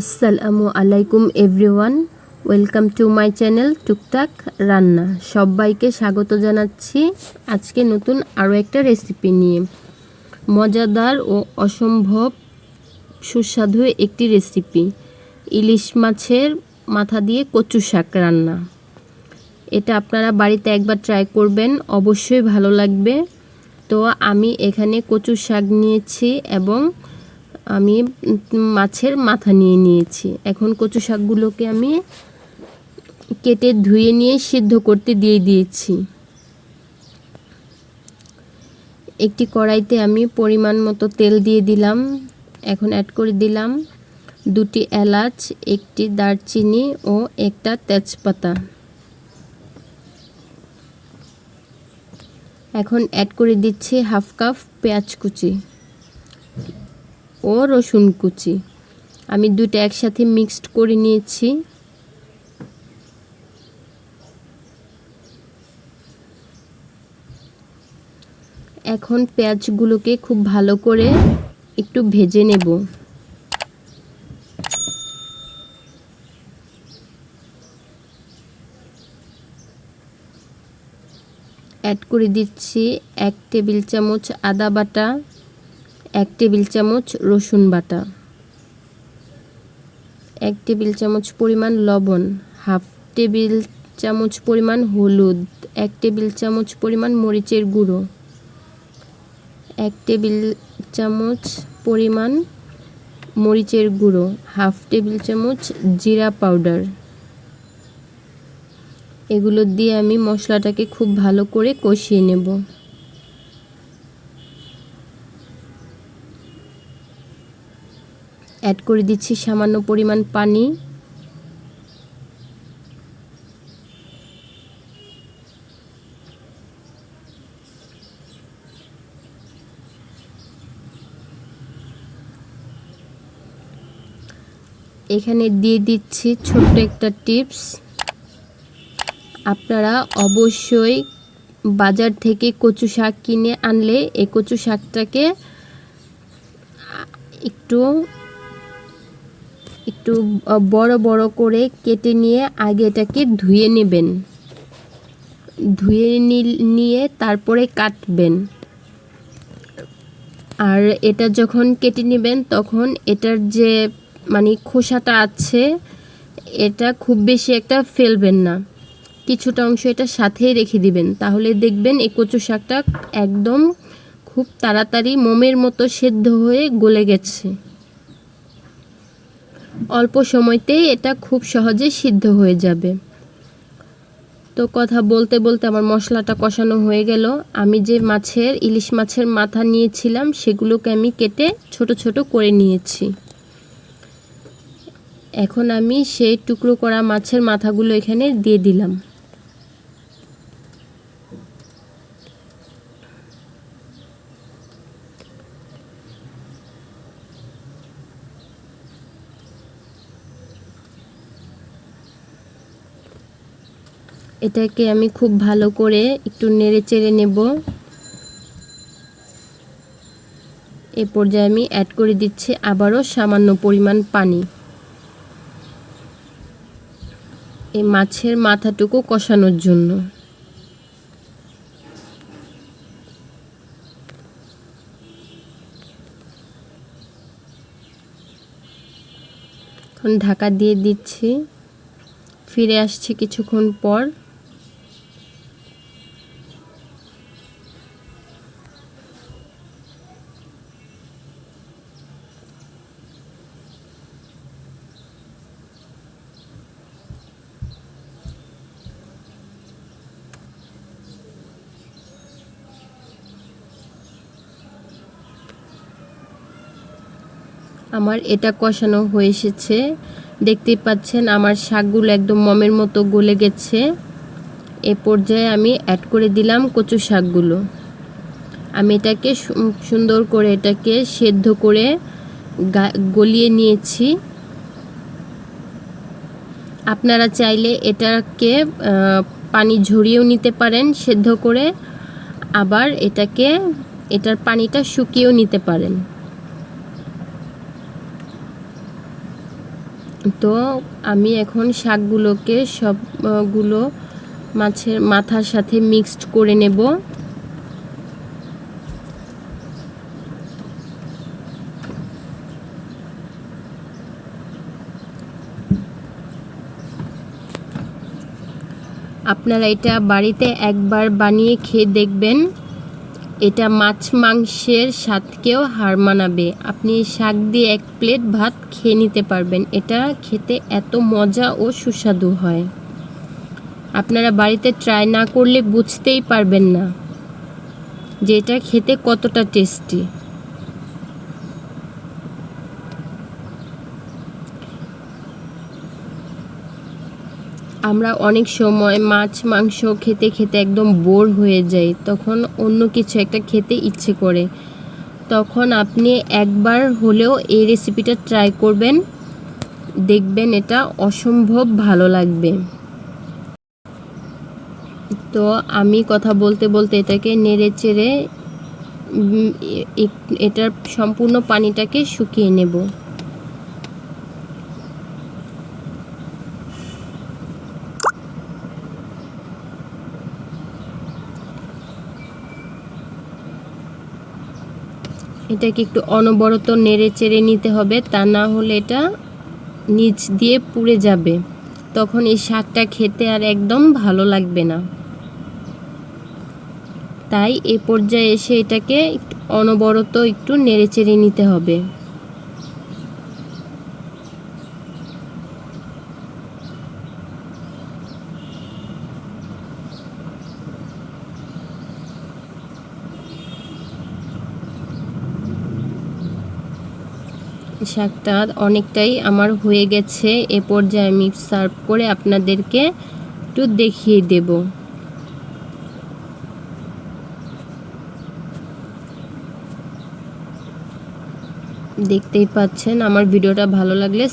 আসসালামু আলাইকুম everyone welcome to my channel টুকটাক রান্না সবাইকে স্বাগত জানাচ্ছি আজকে নতুন আরও একটা রেসিপি নিয়ে। মজাদার ও অসম্ভব সুস্বাদু একটি রেসিপি ইলিশ মাছের মাথা দিয়ে কচু শাক রান্না। এটা আপনারা বাড়িতে একবার ট্রাই করবেন, অবশ্যই ভালো লাগবে। তো আমি এখানে কচু শাক নিয়েছি এবং আমি মাছের মাথা নিয়ে নিয়েছি। এখন কচু শাকগুলোকে আমি কেটে ধুয়ে নিয়ে সিদ্ধ করতে দিয়ে দিয়েছি। একটি কড়াইতে আমি পরিমাণ মতো তেল দিয়ে দিলাম। এখন অ্যাড করে দিলাম দুটি এলাচ, একটি দারচিনি ও একটা তেজপাতা। এখন অ্যাড করে দিচ্ছি হাফ কাপ পেঁয়াজ কুচি। ও রসুন কুচি। আমি দুটো একসাথে মিক্সড করে নিয়েছি। এখন পেঁয়াজগুলোকে খুব ভালো করে একটু ভেজে নেব। অ্যাড করে দিচ্ছি এক টেবিল চামচ আদা বাটা। এক টেবিল চামচ রসুন বাটা, এক টেবিল চামচ পরিমাণ লবণ, হাফ টেবিল চামচ পরিমাণ হলুদ, এক টেবিল চামচ পরিমাণ মরিচের গুঁড়ো, এক টেবিল চামচ পরিমাণ মরিচের গুঁড়ো, হাফ টেবিল চামচ জিরা পাউডার। এগুলো দিয়ে আমি মশলাটাকে খুব ভালো করে কষিয়ে নেব। অ্যাড করে দিচ্ছি সামান্য পরিমাণ পানি। এখানে দিয়ে দিচ্ছি ছোট্ট একটা টিপস। আপনারা অবশ্যই বাজার থেকে কচু শাক কিনে আনলে এই কচু শাকটাকে একটু একটু বড় বড় করে কেটে নিয়ে আগে এটাকে ধুয়ে নেবেন। ধুয়ে নিয়ে তারপরে কাটবেন। আর এটা যখন কেটে নেবেন, তখন এটার যে মানে খোসাটা আছে, এটা খুব বেশি একটা ফেলবেন না। কিছুটা অংশ এটা সাথেই রেখে দিবেন। তাহলে দেখবেন এই কচু শাকটা একদম খুব তাড়াতাড়ি মোমের মতো সেদ্ধ হয়ে গলে গেছে। অল্প সময়তেই এটা খুব সহজে সিদ্ধ হয়ে যাবে। তো কথা বলতে বলতে আমার মশলাটা কষানো হয়ে গেল। আমি যে মাছের, ইলিশ মাছের মাথা নিয়েছিলাম, সেগুলোকে আমি কেটে ছোট ছোট করে নিয়েছি। এখন আমি সেই টুকরো করা মাছের মাথাগুলো এখানে দিয়ে দিলাম। এটাকে আমি খুব ভালো করে একটু নেড়ে চেড়ে নেব। এ পর্যায়ে আমি অ্যাড করে দিচ্ছি আবারও সামান্য পরিমাণ পানি। এই মাছের মাথাটুকু কষানোর জন্য। ঢাকা দিয়ে দিচ্ছি। ফিরে আসছি কিছুক্ষণ পর। আমার এটা কষানো হয়ে এসেছে। দেখতেই পাচ্ছেন আমার শাকগুলো একদম মমের মতো গলে গেছে। এ পর্যায়ে আমি অ্যাড করে দিলাম কচু শাকগুলো। আমি এটাকে সুন্দর করে এটাকে সেদ্ধ করে গলিয়ে নিয়েছি। আপনারা চাইলে এটাকে পানি ঝরিয়েও নিতে পারেন সেদ্ধ করে। আবার এটাকে, এটার পানিটা শুকিয়েও নিতে পারেন। তো আমি এখন শাকগুলোকে সবগুলো মাছের মাথার সাথে মিক্সড করে নেব। আপনারা এটা বাড়িতে একবার বানিয়ে খেয়ে দেখবেন। এটা মাছ মাংসের স্বাদকেও হার মানাবে। আপনি শাক দিয়ে এক প্লেট ভাত খেয়ে নিতে পারবেন। এটা খেতে এত মজা ও সুস্বাদু হয়। আপনারা বাড়িতে ট্রাই না করলে বুঝতেই পারবেন না যে এটা খেতে কতটা টেস্টি আমরা অনেক সময় মাছ, মাংস খেতে খেতে একদম বোর হয়ে যাই, তখন অন্য কিছু একটা খেতে ইচ্ছে করে। তখন আপনি একবার হলেও এই রেসিপিটা ট্রাই করবেন, দেখবেন এটা অসম্ভব ভালো লাগবে। তো আমি কথা বলতে বলতে এটাকে নেড়ে চেড়ে এটার সম্পূর্ণ পানিটাকে শুকিয়ে নেব। এটাকে একটু অনবরত নেড়ে চেড়ে নিতে হবে, তা না হলে এটা নিচ দিয়ে পুড়ে যাবে। তখন এই শাকটা খেতে আর একদম ভালো লাগবে না। তাই এ পর্যায়ে এসে এটাকে অনবরত একটু নেড়ে চেড়ে নিতে হবে। শাকটা অনেকটাই আমার হয়ে গেছে। এ পর্যায়ে আমি সার্ভ করে আপনাদেরকে একটু দেখিয়ে দেব। দেখতেই পাচ্ছেন, আমার ভিডিওটা ভালো লাগলে